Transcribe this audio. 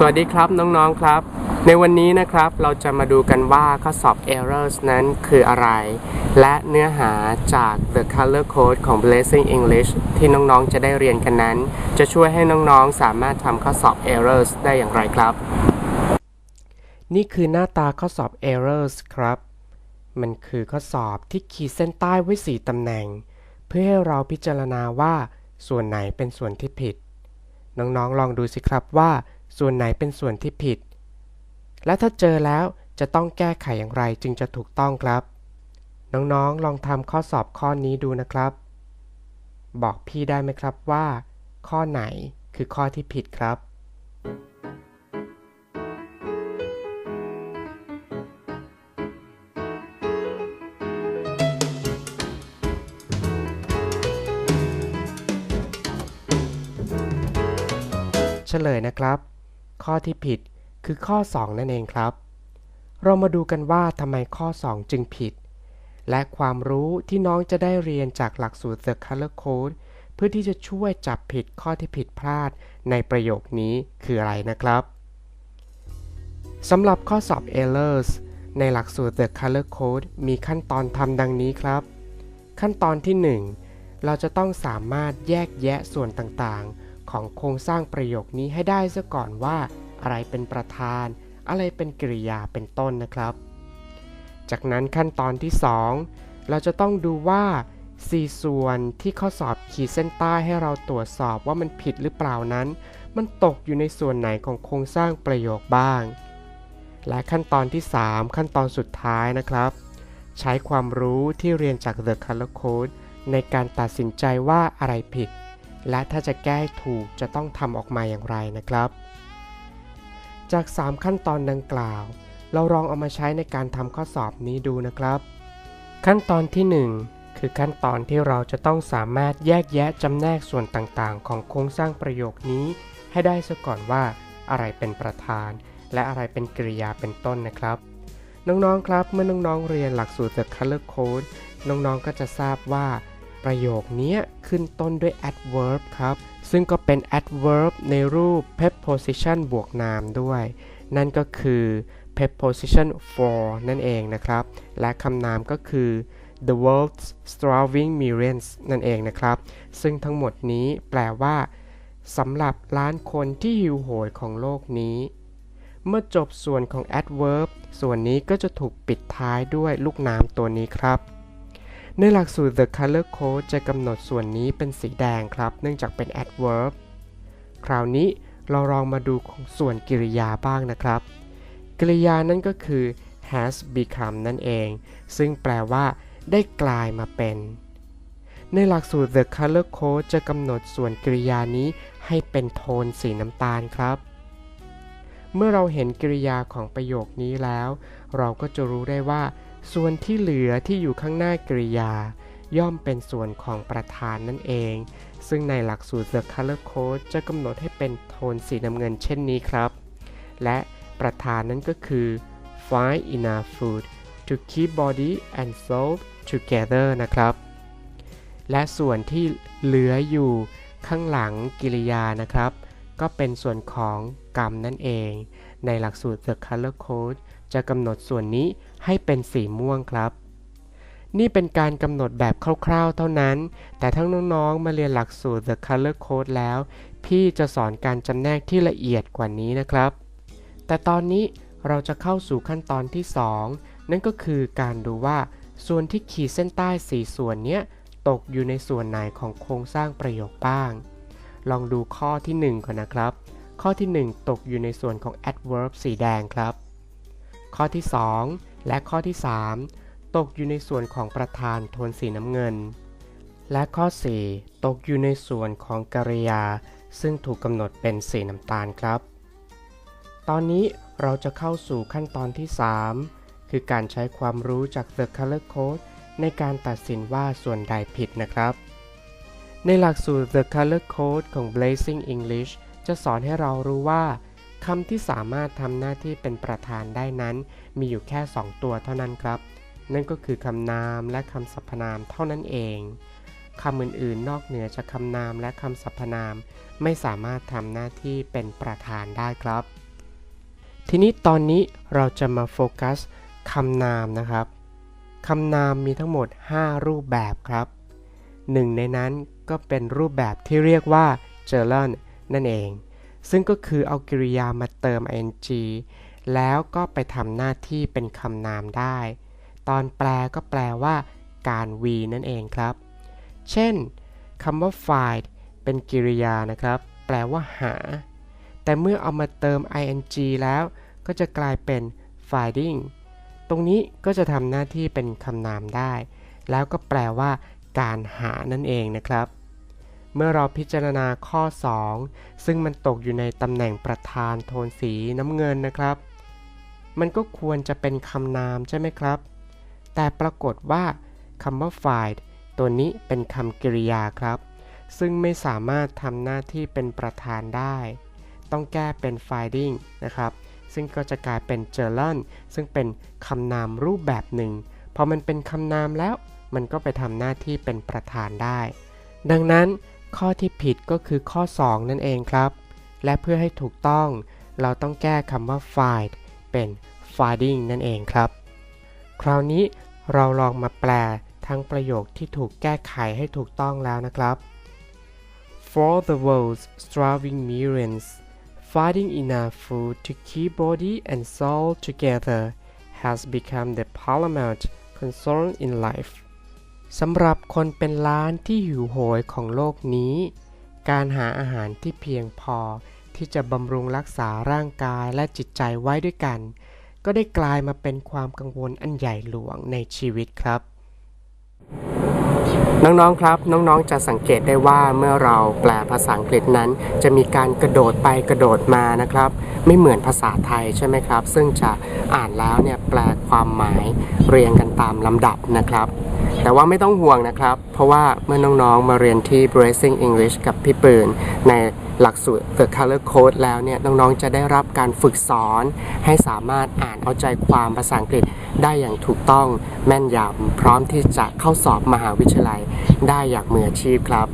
สวัสดีครับน้องๆครับ ในวันนี้นะครับเราจะมาดูกันว่าข้อสอบ errors นั้นคืออะไร และเนื้อหาจาก the color code ของ Blazing English ที่น้องๆจะได้เรียนกันนั้น จะช่วยให้น้องๆสามารถทำข้อสอบ errors ได้อย่างไรครับ นี่คือหน้าตาข้อสอบ errors ครับ มันคือข้อสอบที่ขีดเส้นใต้ไว้ 4ตำแหน่ง เพื่อให้เราพิจารณาว่าส่วนไหนเป็นส่วนที่ผิด น้องๆลองดูสิครับว่า ส่วนไหนเป็นส่วนที่ผิด และถ้าเจอแล้วจะต้องแก้ไขอย่างไรจึงจะถูกต้องครับ น้องๆ ลองทำข้อสอบข้อนี้ดูนะครับ บอกพี่ได้ไหมครับว่า ข้อไหนคือข้อที่ผิดครับเฉลยนะครับ ข้อที่ผิดคือข้อ 2 นั่นเองครับ เรามาดูกันว่าทำไมข้อ 2 จึงผิด และความรู้ที่น้องจะได้เรียนจากหลักสูตร The Color Code เพื่อที่จะช่วยจับผิดข้อที่ผิดพลาดในประโยคนี้คืออะไรนะครับสำหรับข้อสอบ Errors ในหลักสูตร The Color Code มีขั้นตอนทำดังนี้ครับ ขั้นตอนที่ 1 เราจะต้องสามารถแยกแยะส่วนต่างๆ ของโครงสร้างประโยคนี้ให้ได้ซะก่อนว่า อะไรเป็นประธาน อะไรเป็นกริยาเป็นต้นนะครับ จากนั้นขั้นตอนที่ 2 เราจะต้องดูว่า 4 ส่วนที่ข้อสอบขีดเส้นใต้ให้เราตรวจสอบว่ามันผิดหรือเปล่านั้น มันตกอยู่ในส่วนไหนของโครงสร้างประโยคบ้าง และขั้นตอนที่ 3 ขั้นตอนสุดท้ายนะครับ ใช้ความรู้ที่เรียนจาก The Color Code ในการตัดสินใจว่าอะไรผิด และถ้าจะแก้ถูกจะต้องทำออกมาอย่างไรนะครับ จาก 3 ขั้นตอนดังกล่าว เราลองเอามาใช้ในการทำข้อสอบนี้ดูนะครับ ขั้นตอนที่ 1 คือขั้นตอนที่เราจะต้องสามารถแยกแยะจำแนกส่วนต่างๆ ของโครงสร้างประโยคนี้ ให้ได้ซะก่อนว่า อะไรเป็นประธาน และอะไรเป็นกริยาเป็นต้นนะครับ น้องๆครับเมื่อน้องๆเรียนหลักสูตร The Color Code น้องๆก็จะทราบว่า ประโยคนี้ขึ้นต้นด้วย adverb ครับ ซึ่งก็เป็น adverb ในรูป preposition บวกนามด้วย นั่นก็คือ preposition for นั่นเองนะครับ และคำนามก็คือ the world's starving millions นั่นเองนะครับ ซึ่งทั้งหมดนี้แปลว่าสำหรับล้านคนที่หิวโหยของโลกนี้ เมื่อจบส่วนของ adverb ส่วนนี้ก็จะถูกปิดท้ายด้วยลูกน้ำตัวนี้ครับ ในหลักสูตร The Color Code จะกำหนดส่วนนี้เป็นสีแดงครับ เนื่องจากเป็น adverb คราวนี้เราลองมาดูส่วนกริยาบ้างนะครับ กริยานั้นก็คือ has become นั่นเอง ซึ่งแปลว่า ได้กลายมาเป็น ในหลักสูตร The Color Code จะกำหนดส่วนกริยานี้ให้เป็นโทนสีน้ำตาลครับ เมื่อเราเห็นกริยาของประโยคนี้แล้ว เราก็จะรู้ได้ว่า ส่วนที่เหลือที่อยู่ข้างหน้ากริยา ย่อมเป็นส่วนของประธานนั่นเอง ซึ่งในหลักสูตร The Color Code จะกำหนดให้เป็นโทนสีน้ำเงินเช่นนี้ครับ และประธานนั้นก็คือ find enough food to keep body and soul together นะครับ และส่วนที่เหลืออยู่ข้างหลังกิริยานะครับ ก็เป็นส่วนของกรรมนั่นเอง ในหลักสูตร The Color Code จะกำหนดส่วนนี้ให้เป็นสีม่วงครับ นี่เป็นการกำหนดแบบคร่าวๆเท่านั้น แต่ทั้งน้องๆ มาเรียนหลักสูตร The Color Code แล้ว พี่จะสอนการจำแนกที่ละเอียดกว่านี้นะครับ แต่ตอนนี้เราจะเข้าสู่ขั้นตอนที่ 2 นั่นก็คือการดูว่าส่วนที่ขีดเส้นใต้สีส่วนนี้ตกอยู่ในส่วนไหนของโครงสร้างประโยคบ้าง ลองดูข้อที่ 1 ก่อนนะครับ ข้อที่ 1 ตกอยู่ในส่วนของ adverb สีแดงครับ ข้อที่ 2 และข้อที่ 3 ตกอยู่ในส่วนของประธานโทนสีน้ำเงิน และข้อ 4 ตกอยู่ในส่วนของกริยา ซึ่งถูกกำหนดเป็นสีน้ำตาลครับ ตอนนี้เราจะเข้าสู่ขั้นตอนที่ 3 คือการใช้ความรู้จาก The Color Code ในการตัดสินว่าส่วนใดผิดนะครับ ในหลักสูตร The Color Code ของ Blazing English จะสอนให้เรารู้ว่า คำที่สามารถทำหน้าที่เป็นประธานได้นั้น มีอยู่แค่ 2 ตัวเท่านั้นครับ นั่นก็คือคำนามและคำสรรพนามเท่านั้นเองคำอื่นๆ นอกเหนือจากคำนามและคำสรรพนาม ไม่สามารถทำหน้าที่เป็นประธานได้ครับ ทีนี้ตอนนี้เราจะมาโฟกัสคำนามนะครับคำนามมีทั้งหมด 5 รูปแบบครับหนึ่งในนั้นก็เป็นรูปแบบที่เรียกว่า g e r a n นั่นเอง ซึ่งก็คือเอากริยามาเติม ing แล้วก็ไปทำหน้าที่เป็นคำนามได้ ตอนแปลก็แปลว่า การ v นั่นเองครับ เช่นคำว่า find เป็นกริยานะครับ แปลว่าหา แต่เมื่อเอามาเติม ing แล้วก็จะกลายเป็น finding ตรงนี้ก็จะทำหน้าที่เป็นคำนามได้ แล้วก็แปลว่า การหานั่นเองนะครับ เมื่อเราพิจารณาข้อ 2 ซึ่งมันตกอยู่ในตำแหน่งประธานโทนสีน้ำเงินนะครับ มันก็ควรจะเป็นคำนามใช่ไหมครับ แต่ปรากฏว่าคำว่า find ตัวนี้เป็นคำกริยาครับ ซึ่งไม่สามารถทำหน้าที่เป็นประธานได้ ต้องแก้เป็น finding นะครับ ซึ่งก็จะกลายเป็น j e r a n ซึ่งเป็นคำนามรูปแบบหนึ่งพอมันเป็นคำนามแล้วมันก็ไปทำหน้าที่เป็นประธานได้ ดังนั้น ข้อที่ผิดก็คือข้อ 2 นั่นเองครับ และเพื่อให้ถูกต้องเราต้องแก้คำว่า find เป็น finding นั่นเองครับ คราวนี้เราลองมาแปลทั้งประโยคที่ถูกแก้ไขให้ถูกต้องแล้วนะครับ For the world's starving millions, finding enough food to keep body and soul together has become the paramount concern in life. สำหรับคนเป็นล้านที่หิวโหยของโลกนี้ การหาอาหารที่เพียงพอที่จะบำรุงรักษาร่างกายและจิตใจไว้ด้วยกัน ก็ได้กลายมาเป็นความกังวลอันใหญ่หลวงในชีวิตครับ น้องๆครับ น้องๆจะสังเกตได้ว่าเมื่อเราแปลภาษาอังกฤษนั้น จะมีการกระโดดไปกระโดดมานะครับ ไม่เหมือนภาษาไทยใช่ไหมครับ ซึ่งจะอ่านแล้วเนี่ยแปลความหมายเรียงกันตามลำดับนะครับ แต่ว่าไม่ต้องห่วงนะครับ เพราะว่าเมื่อน้องๆมาเรียนที่ Bracing English กับพี่ปืน ในหลักสูตร The Color Code แล้วเนี่ยน้องๆจะได้รับการฝึกสอน ให้สามารถอ่านเอาใจความภาษาอังกฤษได้อย่างถูกต้องแม่นยำพร้อมที่จะเข้าสอบมหาวิทยาลัยได้อย่างมืออาชีพครับ